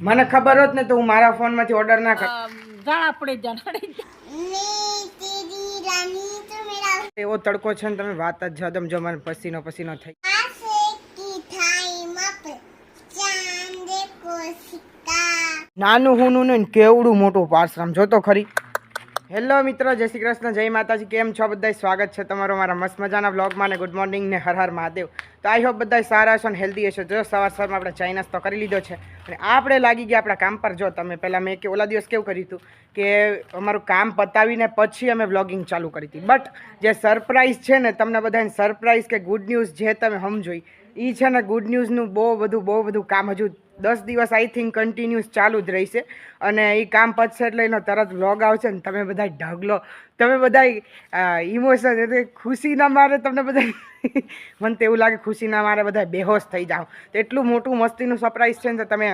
મને ખબર હોત ને તો હું મારા ફોનમાંથી ઓર્ડર ના કર જાણા પડી જાણે એવો તડકો છે ને તમે વાત જ છો તમે જો મને પસીનો પસીનો થઈ નાનું હુનું ને કેવડું મોટું પાર્સલ આમ જોતો ખરી. હેલો મિત્રો, જય શ્રી કૃષ્ણ, જય માતાજી, કેમ છો? બધા સ્વાગત છે તમારો મારા મસ્ત મજાના બ્લોગમાં ને ગુડ મોર્નિંગ ને હર હર મહાદેવ. તો આઈ હોપ બધા સારા હશો ને હેલ્ધી હશો. જો સવાર સવારમાં આપણે ચાઈ નાસ્તો કરી લીધો છે અને આપણે લાગી ગયા આપણા કામ પર. જો તમે પહેલાં મેં કે ઓલા દિવસ કેવું કર્યું હતું કે અમારું કામ પતાવીને પછી અમે વ્લોગિંગ ચાલુ કરી હતી. બટ જે સરપ્રાઈઝ છે ને, તમને બધાને સરપ્રાઈઝ કે ગુડ ન્યૂઝ જે તમે સમજો એ છે ને ગુડ ન્યૂઝનું બહુ બધું બહુ બધું કામ હજુ દસ દિવસ આઈ થિંક કન્ટિન્યુઅસ ચાલુ જ રહેશે. અને એ કામ પતશે એટલે એનો તરત વ્લોગ આવશે ને તમે બધા ઢગલો. તમે બધા ઇમોશન એટલે ખુશીના મારે તમને બધા મને તો એવું લાગે ખુશીના મારે બધા બેહોશ થઈ જાઓ. એટલું મોટું મસ્તીનું સરપ્રાઈઝ છે ને તો તમે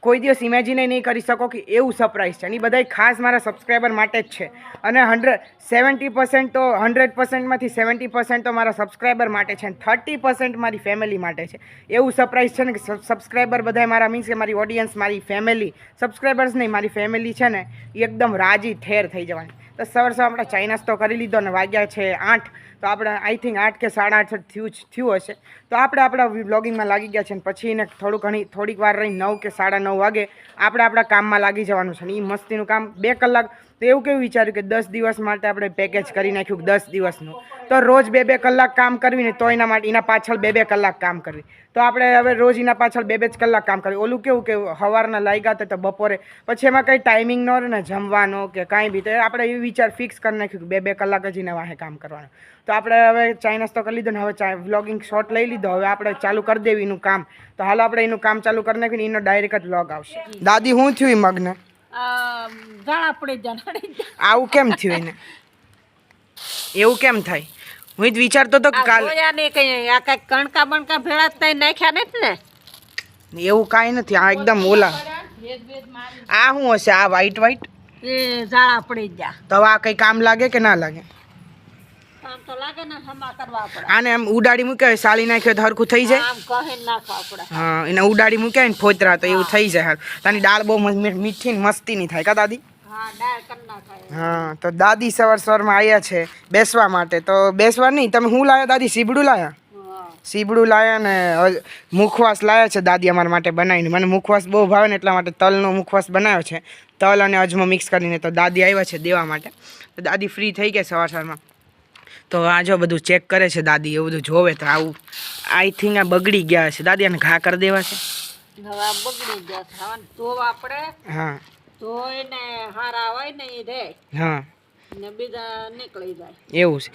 કોઈ દિવસ ઇમેજિને નહીં કરી શકો કે એવું સરપ્રાઈઝ છે. અને એ બધા ખાસ મારા સબસ્ક્રાઈબર માટે જ છે. અને હંડ્રેડ સેવન્ટી પર્સન્ટ તો હંડ્રેડ પર્સન્ટમાંથી સેવન્ટી પર્સન્ટ તો મારા સબસ્ક્રાઈબર માટે છે. અને થર્ટી પર્સન્ટ મારી ફેમિલી માટે છે. એવું સરપ્રાઈઝ છે ને કે સબસ્ક્રાઈબર બધા મારા મીન્સ કે મારી ઓડિયન્સ મારી ફેમિલી સબસ્ક્રાઈબર્સ નહીં, મારી ફેમિલી છે ને એકદમ રાજી, ઠેર થઈ જવાની. તો સવાર સવાર આપણે ચાઈ નાસ્તો કરી લીધો ને વાગ્યા છે આઠ. તો આપણે આઈ થિંક આઠ કે સાડા આઠ થયું થયું હશે. તો આપણે આપણા બ્લોગિંગમાં લાગી ગયા છે અને પછી એને થોડું ઘણી થોડીક વાર રહી નવ કે સાડા નવ વાગે આપણે આપણા કામમાં લાગી જવાનું છે. ને એ મસ્તીનું કામ બે કલાક તો એવું કેવું વિચાર્યું કે દસ દિવસ માટે આપણે પેકેજ કરી નાખ્યું દસ દિવસનું? તો રોજ બે બે કલાક કામ કરવી ને તો એના માટે એના પાછળ બે બે કલાક કામ કરવી. તો આપણે હવે રોજ એના પાછળ બે બે જ કલાક કામ કરવી. ઓલું કેવું કે સવારના લાગ્યા હતા તો બપોરે. પછી એમાં કંઈ ટાઈમિંગ ન રહે ને જમવાનો કે કાંઈ બી. તો આપણે એ વિચાર ફિક્સ કરી નાખ્યું બે બે કલાક જ એના વાહે કામ કરવાનું. તો આપણે હવે ચાઈ નાસ્તો કરી લીધો ને હવે વ્લોગિંગ શોર્ટ લઈ લીધો. હવે આપણે ચાલુ કરી દેવી એનું કામ. તો હાલો આપણે એનું કામ ચાલુ કરી નાખ્યું એનો ડાયરેક્ટ જ વ્લોગ આવશે. દાદી, હું થયું એ મગને? જાણા પડી જાણે. આવું કેમ થયું એને? એવું કેમ થાય? હું જ વિચારતો તો કાલ જોયા ને કઈ આ કઈ કણકા બણકા ભેળા તઈ નાખ્યા નથી ને એવું કાંઈ નથી આ એકદમ ઓલા આ શું હશે? આ વ્હાઈટ વ્હાઈટ એ ઝાડા પડી જા તો આ કંઈ કામ લાગે કે ના લાગે? આમ તો લાગે ને હમા કરવા પડે. આને એમ ઉડાડી મૂકે સાલી નાખ્યો તો હરખું થઈ જાય? આમ કહે હા એને ઉડાડી મૂકે ને ફોતરા તો એવું થઈ જાય હાલ તાની દાળ બહુ મીઠી ને મસ્તી નહીં થાય કા દાદી? હા હા તો દાદી સવાર સવારમાં આવ્યા છે બેસવા માટે. તો બેસવા નહીં તમે શું લાવ્યા દાદી? સીબડું લાયા? સીબડું લાયા ને મુખવાસ લાયા છે દાદી અમારા માટે બનાવીને. મને મુખવાસ બહુ ભાવે ને એટલા માટે તલનો મુખવાસ બનાવ્યો છે. તલ અને અજમો મિક્સ કરીને તો દાદી આવ્યા છે દેવા માટે. તો દાદી ફ્રી થઈ ગયા સવાર સવારમાં. તો આ જો બધું ચેક કરે છે દાદી એવું બધું જોવે તો આવું. આઈ થિંક આ બગડી ગયા છે. દાદી આને ઘા કરી દેવા છે? બગડી ગયા છે. તો આપણે હા. ધોઈને હારા હોય ને એ રે. હા. ને બીજા નીકળી એવું છે.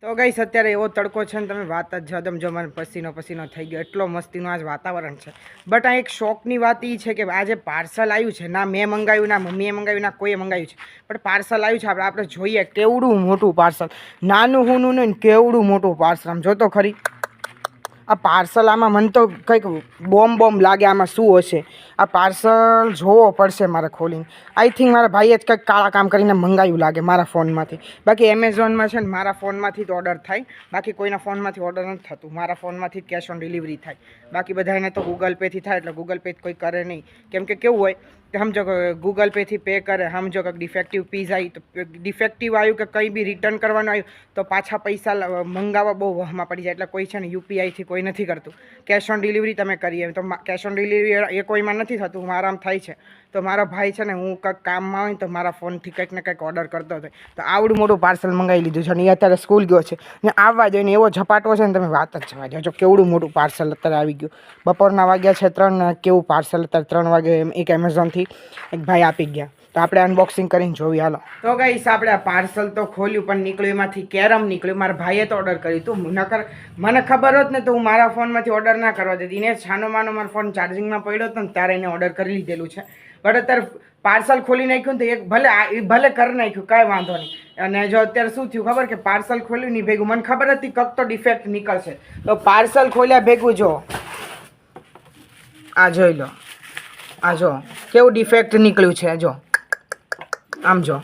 તો ગઈશ અત્યારે એવો તડકો છે ને તમે વાત જ જાઓ તમે જો મને પસીનો પસીનો થઈ ગયો. એટલો મસ્તીનું આજ વાતાવરણ છે. બટ આ એક શોખની વાત એ છે કે આજે પાર્સલ આવ્યું છે. ના મેં મંગાવ્યું, ના મમ્મીએ મંગાવ્યું, ના કોઈએ મંગાવ્યું છે. બટ પાર્સલ આવ્યું છે. આપણે આપણે જોઈએ કેવડું મોટું પાર્સલ. નાનું હુનું ને કેવડું મોટું પાર્સલ. આમ જોતો ખરી. આ પાર્સલ આમાં મને તો કંઈક બોમ્બ બોમ્બ લાગે, આમાં શું હશે? આ પાર્સલ જોવો પડશે મારે ખોલીને. આઈ થિંક મારા ભાઈએ જ કંઈક કાળા કામ કરીને મંગાવ્યું લાગે મારા ફોનમાંથી. બાકી એમેઝોનમાં છે ને મારા ફોનમાંથી જ ઓર્ડર થાય. બાકી કોઈના ફોનમાંથી ઓર્ડર નથી થતું. મારા ફોનમાંથી કેશ ઓન ડિલિવરી થાય. બાકી બધાને તો ગૂગલ પેથી થાય, એટલે ગૂગલ પે કોઈ કરે નહીં. કેમ કે કેવું હોય સમજો કે ગૂગલ પેથી પે કરે સમજો કે ડિફેક્ટિવ પીઝ આવી, તો ડિફેક્ટિવ આવ્યું કે કંઈ બી રિટર્ન કરવાનું આવ્યું, તો પાછા પૈસા મંગાવવા બહુ વહમાં પડી જાય, એટલે કોઈ છે ને યુપીઆઈથી કોઈ નથી કરતું. કેશ ઓન ડિલિવરી તમે કરીએ, તો કેશ ઓન ડિલિવરી એ કોઈમાં નથી થતું મારામાં થાય છે. તો મારો ભાઈ છે ને, હું કંઈક કામમાં હોય તો મારા ફોનથી કંઈક ને કંઈક ઓર્ડર કરતો હતો. તો આવડું મોટું પાર્સલ મંગાવી લીધું છે અને એ અત્યારે સ્કૂલ ગયો છે. ને આવવા જોઈએ એવો ઝપાટો છે ને તમે વાત જ જવા જો કેવડું મોટું પાર્સલ અત્યારે આવી ગયું. બપોરના વાગ્યા છે ત્રણ, કેવું પાર્સલ અત્યારે ત્રણ વાગે એક એમેઝોનથી એક ભાઈ આપી ગયા. તો આપણે અનબોક્સિંગ કરીને જોઈએ હાલો. તો ગાઈસ આપણે આ પાર્સલ તો ખોલ્યું, પણ નીકળ્યું એમાંથી કેરમ નીકળ્યું. મારા ભાઈએ તો ઓર્ડર કર્યું તું નકર મને ખબર હોત ને તો હું મારા ફોનમાંથી ઓર્ડર ના કરવા દેતી. એને છાનો માનો મારો ફોન ચાર્જિંગમાં પડ્યો હતો ને, ત્યારે એને ઓર્ડર કરી લીધેલું છે. બટ અત્યારે પાર્સલ ખોલી નાખ્યું તો એક ભલે એ ભલે કરી નાખ્યું, કાંઈ વાંધો નહીં. અને જો અત્યારે શું થયું ખબર કે પાર્સલ ખોલ્યું નહીં ભેગું. મને ખબર હતી કક તો ડિફેક્ટ નીકળશે. તો પાર્સલ ખોલ્યા ભેગું જો. આ જોઈ લો. આ જો. કેવું ડિફેક્ટ નીકળ્યું છે જો. આમ જો.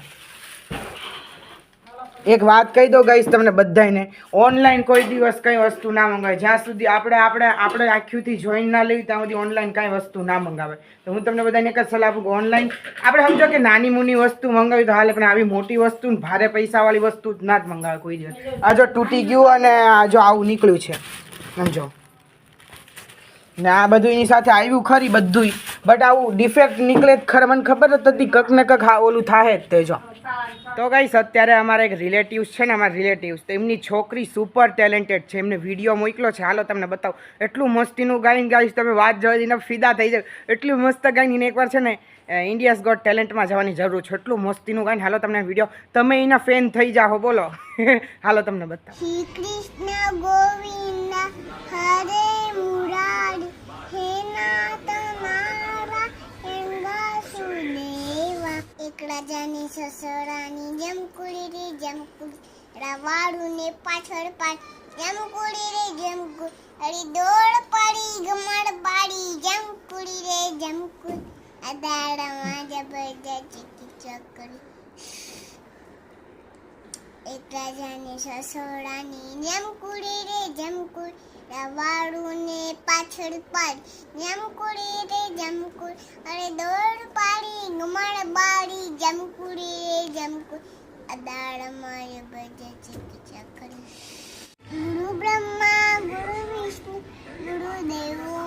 એક વાત કહી દો ગઈશ તમને બધાને ઓનલાઈન કોઈ દિવસ કંઈ વસ્તુ ના મંગાવે. જ્યાં સુધી આપણે આપણે આપણે આખીથી જોઈન ના લેવી ત્યાં સુધી ઓનલાઈન કાંઈ વસ્તુ ના મંગાવે. તો હું તમને બધાને એક જ સલાહ આપું ઓનલાઈન આપણે સમજો કે નાની મૂની વસ્તુ મંગાવી તો હાલે, પણ આવી મોટી વસ્તુ ભારે પૈસાવાળી વસ્તુ ના જ મંગાવે કોઈ દિવસ. આ જો તૂટી ગયું અને આ જો આવું નીકળ્યું છે. સમજો? ને આ બધું એની સાથે આવ્યું ખરી બધુંય. બટ આવું ડિફેક્ટ નીકળે જ ખરે. મને ખબર જ હતી કંક ને કંક હા ઓલું થાય જ તે જો. તો ગાઈશ અત્યારે અમારા એક રિલેટિવ્સ છે ને, અમારા રિલેટિવ્સ તો એમની છોકરી સુપર ટેલેન્ટેડ છે. એમને વીડિયો મોકલો છે. હાલો તમને બતાવો. એટલું મસ્તીનું ગાઈને ગાઈશ તમે વાત જોઈને ફિદા થઈ જાય એટલું મસ્ત ગાઈને એકવાર છે ને ઇન્ડિયાઝ ગોટ ટેલેન્ટમાં જવાની જરૂર છે. એટલું મસ્તીનું ગાઈને હાલો તમને વીડિયો તમે એના ફેન થઈ જાઓ, બોલો. હાલો તમને બતાવો. રવાડું ને પાછળ જેમ કુડી રે, જેમ અરી દોડ પડી ગમડ પાડી જેમ કુડી રે, જેમ કુડી અદાડામાં જબરદસ્ત ચકરી એક રાજાની સસોડાની, જેમ કુડી રે, જેમ કુડી રવાડું પાછળ પાડ. જેમ કુડી રે, જેમ કુડી અરે દોડ પાડી ગુમાડ બાડી જેમ કુડી રે, જેમ કુડી અદાડ મારે બધે ચીકી ચકરી ગુરુ બ્રહ્મા ગુરુ વિષ્ણુ ગુરુ દેવો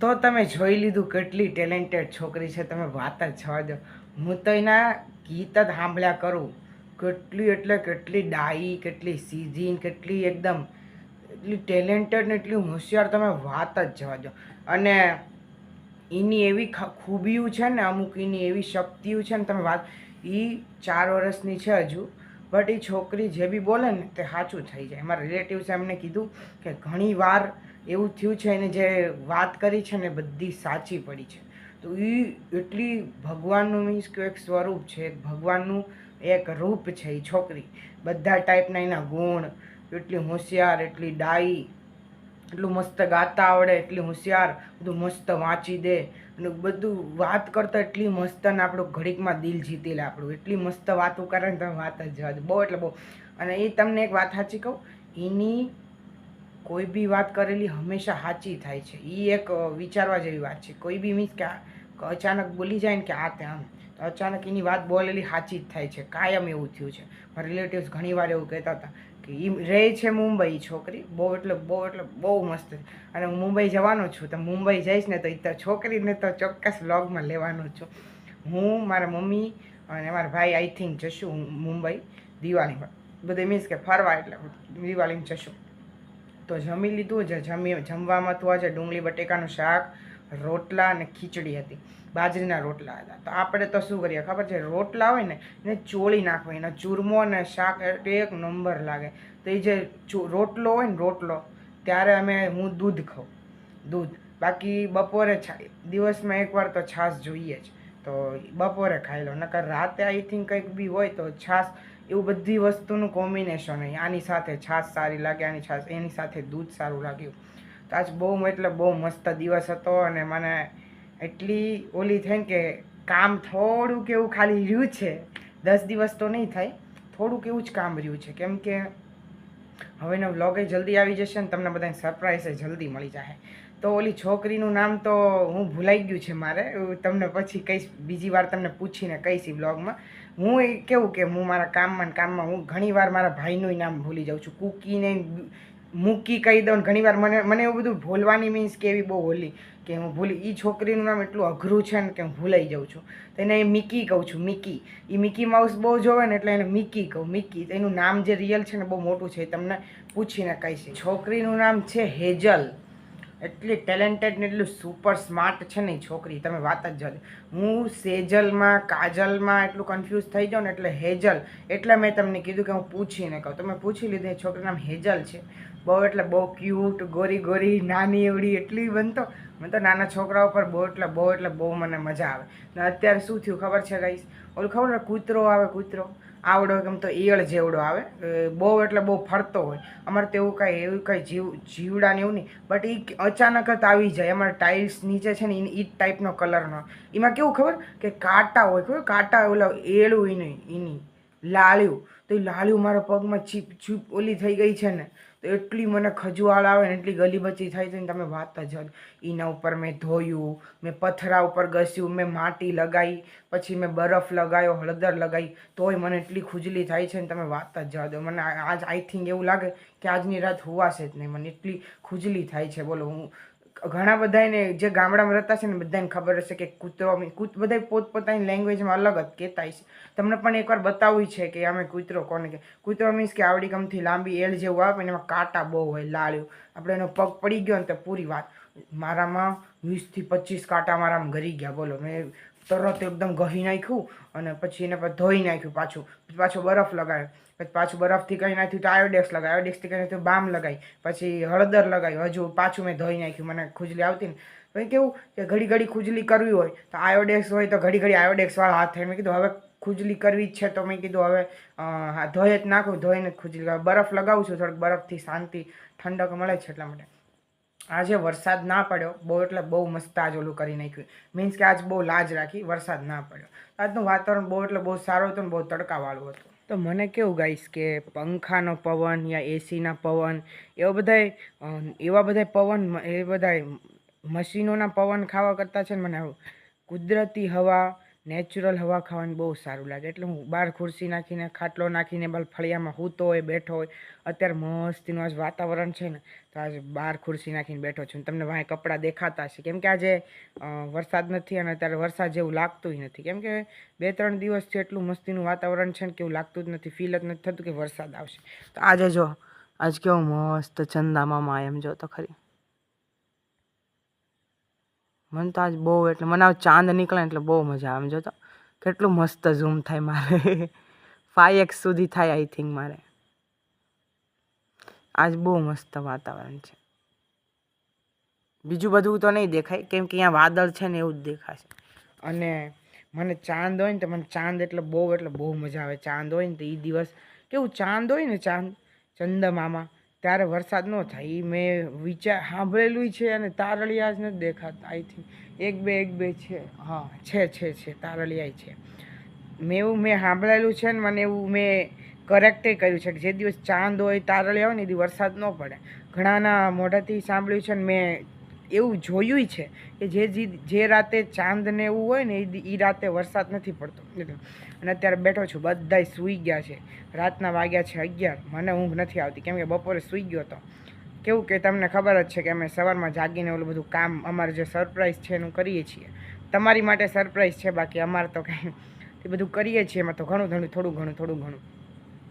તો તમે જોઈ લીધું કેટલી ટેલેન્ટેડ છોકરી છે, તમે વાત જ છવા દો. હું તો એના ગીત જ સાંભળ્યા કરું. કેટલી એટલે કેટલી ડાઈ, કેટલી સીઝીન, કેટલી એકદમ, એટલી ટેલેન્ટેડ ને એટલી હોશિયાર તમે વાત જ જવા દો. અને એની એવી ખૂબીઓ છે ને, અમુક એની એવી શક્તિઓ છે ને, તમે વાત એ ચાર વર્ષની છે હજુ. બટ એ છોકરી જે બી બોલે ને તે સાચું થઈ જાય. મારા રિલેટિવ્સે એમને કીધું કે ઘણી વાર એવું થયું છે એને જે વાત કરી છે ને બધી સાચી પડી છે. તો એ એટલી ભગવાનનું મીન્સ કે એક સ્વરૂપ છે, એક ભગવાનનું એક રૂપ છે એ છોકરી. બધા ટાઈપના એના ગુણ, એટલી હોશિયાર, એટલી ડાઈ, એટલું મસ્ત ગાતા આવડે, એટલી હોશિયાર, બધું મસ્ત વાંચી દે અને બધું વાત કરતા એટલી મસ્ત ને આપણું ઘડીકમાં દિલ જીતી લે આપણું. એટલી મસ્ત વાતો કરે ને તમે વાત જ જવા બહુ, એટલે બહુ. અને એ તમને એક વાત સાચી કહું, એની કોઈ બી વાત કરેલી હંમેશા સાચી થાય છે. એ એક વિચારવા જેવી વાત છે. કોઈ બી મીન્સ કે અચાનક બોલી જાય ને કે આ ત્યાં તો અચાનક એની વાત બોલેલી સાચી જ થાય છે. કાયમ એવું થયું છે. મારા રિલેટિવ્સ ઘણી વાર એવું કહેતા હતા. એ રહે છે મુંબઈ છોકરી. બહુ એટલે બહુ એટલે બહુ મસ્ત. અને હું મુંબઈ જવાનો છું, તો મુંબઈ જઈશ ને તો એ તો છોકરીને તો ચોક્કસ વ્લોગમાં લેવાનો છું. હું, મારા મમ્મી અને મારા ભાઈ આઈ થિંક જશું મુંબઈ દિવાળીમાં. બધે મીન્સ કે ફરવા એટલે દિવાળીમાં જશું. તો જમી લીધું છે જમી જમવામાં તો આજે ડુંગળી, બટેકાનું શાક રોટલા અને ખીચડી હતી. બાજરીના રોટલા હતા. તો આપણે તો શું કરીએ ખબર છે? રોટલા હોય ને, એને ચોળી નાખવા. એનો ચૂરમો અને શાક એક નંબર લાગે. તો એ જે રોટલો હોય ને રોટલો, ત્યારે અમે, હું દૂધ ખાઉં. દૂધ. બાકી બપોરે દિવસમાં એકવાર તો છાશ જોઈએ જ. તો બપોરે ખાઈ લો. નકર રાતે આઈ થિંક કંઈક બી હોય તો છાશ, એવું બધી વસ્તુનું કોમ્બિનેશન હોય. આની સાથે છાશ સારી લાગે, આની છાશ, એની સાથે દૂધ સારું લાગ્યું. આજ બહુ એટલે બહુ મસ્ત દિવસ હતો અને મને એટલી ઓલી થઈને કે કામ થોડુંક એવું ખાલી રહ્યું છે. દસ દિવસ તો નહીં થાય. થોડુંક એવું જ કામ રહ્યું છે. કેમ કે હવેનો વ્લોગે જલ્દી આવી જશે ને તમને બધાને સરપ્રાઈઝ જલ્દી મળી જશે તો ઓલી છોકરીનું નામ તો હું ભૂલાઈ ગયું છે મારે. તમને પછી કહીશ બીજી વાર તમને પૂછીને કહીશ એ બ્લોગમાં હું એ કેવું કે હું મારા કામમાં કામમાં હું ઘણી વાર મારા ભાઈનું નામ ભૂલી જાઉં છું. કૂકીને મૂકી કહી દઉં ને ઘણી વાર મને મને એવું બધું ભૂલવાની મીન્સ કે એવી બહુ હોલી કે હું ભૂલી એ છોકરીનું નામ એટલું અઘરું છે ને કે હું ભૂલાઈ જાઉં છું. તો એને મિકી કહું છું, મિકી. એ મિકી માઉસ બહુ જોવે ને એટલે એને મિકી કહું, મિકી. તો એનું નામ જે રિયલ છે ને બહુ મોટું છે, એ તમને પૂછીને કહીશ. છોકરીનું નામ છે હેજલ. એટલી ટેલેન્ટેડ ને એટલું સુપર સ્માર્ટ છે ને છોકરી. તમે વાત જ જજો. હું સેજલમાં, કાજલમાં એટલું કન્ફ્યુઝ થઈ જાઉં ને એટલે હેજલ. એટલે મેં તમને કીધું કે હું પૂછીને કહું. તમે પૂછી લીધું, એ છોકરીનું નામ હેજલ છે. બહુ એટલે બહુ ક્યુટ ગોરી ગોરી, નાની એવડી એટલી બનતો. મને તો નાના છોકરાઓ પર બહુ એટલે બહુ એટલે બહુ મને મજા આવે. ને અત્યારે શું થયું ખબર છે ગાઈશ ઓલું ખબર ને કૂતરો આવે, કૂતરો? આવડો કેમ તો ઈયળ જેવડો આવે. બહુ એટલે બહુ ફરતો હોય. અમારે તો એવું કાંઈ એવું કાંઈ જીવ, જીવડા ને એવું નહીં. બટ એ અચાનક જ આવી જાય. અમારે ટાઇલ્સ નીચે છે ને એ ટાઈપનો કલરનો એમાં કેવું ખબર? કે કાંટા હોય. ખબર? કાંટા ઓલા એળું એની એની લાળ્યું. તો એ લાળ્યું મારા પગમાં છીપ છીપ ઓલી થઈ ગઈ છે ને. તો એટલી મને ખજવાળ આવે ને એટલી ગલીબચી થઈ છે ને તમે વાત જ એના ઉપર મેં ધોયું, મેં પથરા ઉપર ઘસ્યું, મેં માટી લગાવી પછી મેં બરફ લગાવ્યો હળદર લગાવી તોય મને એટલી ખુજલી થાય છે ને તમે વાત જ દો મને આજ આઈ થિંક એવું લાગે કે આજની રાત હોવાશે જ નહીં. મને એટલી ખુજલી થાય છે. બોલો, હું ઘણા બધાને જે ગામડામાં રહેતા છે ને બધાને ખબર હશે કે કૂતરો કૂત બધા પોતપોતાની લેંગ્વેજમાં અલગ જ કહેતા હશે તમને પણ એકવાર બતાવ્યું છે કે અમે કૂતરો કોને કે, કૂતરો મીન્સ કે આવડી ગમથી લાંબી એળ જેવું આવે એમાં કાંટા બહુ હોય લાળ્યું આપણે એનો પગ પડી ગયો ને તો પૂરી વાત. મારામાં વીસથી પચીસ કાંટા મારામાં ગરી ગયા, બોલો. મેં તરત એકદમ ઘહી નાખ્યું અને પછી એને ધોઈ નાખ્યું પાછું. પછી બરફ લગાવ્યો પછી પાછું બરફથી કંઈ નાખ્યું તો આયોડેક્સ લગાવ્યો આયોડેક્સથી કંઈ નાખ્યું બામ લગાવી પછી હળદર લગાવી હજુ પાછું મેં ધોઈ નાખ્યું. મને ખુજલી આવતી ને. પછી કેવું કે ઘડી ઘડી ખુજલી કરવી હોય તો આયોડેક્સ હોય તો ઘડી ઘડી આયોડેક્સવાળા હાથ થાય. મેં કીધું હવે ખુજલી કરવી જ છે તો મેં કીધું હવે ધોઈ જ નાખું. ધોઈને ખુજલી બરફ લગાવું છું. થોડીક બરફથી શાંતિ ઠંડક મળે છે એટલા માટે. આજે વરસાદ ના પડ્યો, બહુ એટલે બહુ મસ્ત આજ ઓલું કરી નાખ્યું. મીન્સ કે આજ બહુ લાજ રાખી વરસાદ ના પડ્યો. આજનું વાતાવરણ બહુ એટલે બહુ સારું હતું ને બહુ તડકાવાળું હતું. તો મને કેવું ગાઈશ કે પંખાનો પવન યા એસીના પવન, એવા બધાય એવા બધાય પવન, એ બધાય મશીનોના પવન ખાવા કરતાં છે ને મને કુદરતી હવા નેચરલ હવા ખાવાનું બહુ સારું લાગે. એટલે હું બહાર ખુરશી નાખીને, ખાટલો નાખીને બાલ ફળિયામાં સૂતો હોય, બેઠો હોય, અત્યારે મસ્તીનું આજ વાતાવરણ છે ને, તો આજે બહાર ખુરશી નાખીને બેઠો છું. તમને વાંહે કપડાં દેખાતા હશે. કેમ કે આજે વરસાદ નથી અને અત્યારે વરસાદ જેવું લાગતું નથી. કેમ કે બે ત્રણ દિવસથી એટલું મસ્તીનું વાતાવરણ છે ને કે એવું લાગતું જ નથી. ફીલ જ નથી થતું કે વરસાદ આવશે. તો આજે જો, આજ કેવો મસ્ત ચંદા મામા એમ જો તો ખરી. મને તો આજ બહુ એટલે મને આવ ચાંદ નીકળે એટલે બહુ મજા આવે. જો તો કેટલું મસ્ત ઝૂમ થાય મારે. ફાઈવ એક્સ સુધી થાય આઈ થિંક મારે. આજ બહુ મસ્ત વાતાવરણ છે. બીજું બધું તો નહીં દેખાય, કેમ કે અહીંયા વાદળ છે ને એવું જ દેખાશે. અને મને ચાંદ હોય ને તો મને ચાંદ એટલે બહુ એટલે બહુ મજા આવે. ચાંદ હોય ને તો એ દિવસ, કેવું ચાંદ હોય ને ચાંદ, ચંદમામાં ત્યારે વરસાદ ન થાય એ મેં વિચાર સાંભળેલું છે અને તારળિયા જ નથી દેખાતા આઈ થિંક એક બે એક બે છે, હા, છે છે છે તારળિયા છે. મેં એવું, મેં સાંભળેલું છે ને મને એવું મેં કરેક્ટે કર્યું છે કે જે દિવસ ચાંદ હોય, તારળિયા હોય ને, એ વરસાદ ન પડે. ઘણાના મોઢાથી સાંભળ્યું છે ને મેં એવું જોયું છે કે જે જી- રાતે ચાંદ ને એવું હોય ને એ રાતે વરસાદ નથી પડતો. એટલે અને અત્યારે બેઠો છું, બધાય સૂઈ ગયા છે. રાતના વાગ્યા છે અગિયાર, મને ઊંઘ નથી આવતી. કેમ કે બપોરે સૂઈ ગયો હતો કેવું કે તમને ખબર જ છે કે અમે સવારમાં જાગીને ઓલું બધું કામ, અમારે જે સરપ્રાઈઝ છે એનું કરીએ છીએ. તમારી માટે સરપ્રાઈઝ છે, બાકી અમારે તો કંઈ, એ બધું કરીએ છીએ એમાં તો ઘણું ઘણું, થોડું ઘણું થોડું, ઘણું.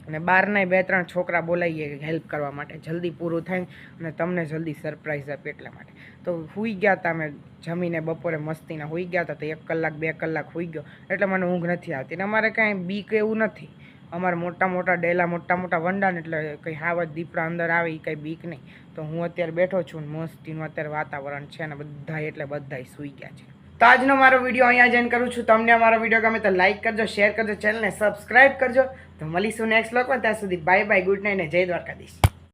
અને બહારનાય બે ત્રણ છોકરા બોલાવીએ હેલ્પ કરવા માટે. જલ્દી પૂરું થાય અને તમને જલ્દી સરપ્રાઈઝ આપે એટલા માટે. તો સૂઈ ગયા હતા અમે જમીને બપોરે મસ્તીના. સૂઈ ગયા હતા તો એક કલાક, બે કલાક સૂઈ ગયો. એટલે મને ઊંઘ નથી આવતી અને અમારે કાંઈ બીક એવું નથી. અમારે મોટા મોટા ડેલા, મોટા મોટા વંડાને એટલે કંઈ હાવજ દીપડા અંદર આવે એ કંઈ બીક નહીં. તો હું અત્યારે બેઠો છું મસ્તીનું અત્યારે વાતાવરણ છે ને બધા એટલે બધા સૂઈ ગયા છે. તો આજનો મારો વીડિયો અહીંયા જોઈન કરું છું. તમને અમારો વીડિયો ગમે તો લાઈક કરજો શેર કરજો ચેનલને સબસ્ક્રાઇબ કરજો. તો મળીશું નેક્સ્ટ લોકમાં ત્યાં સુધી બાય બાય ગુડ નાઇટ ને જય દ્વારકાધીશ.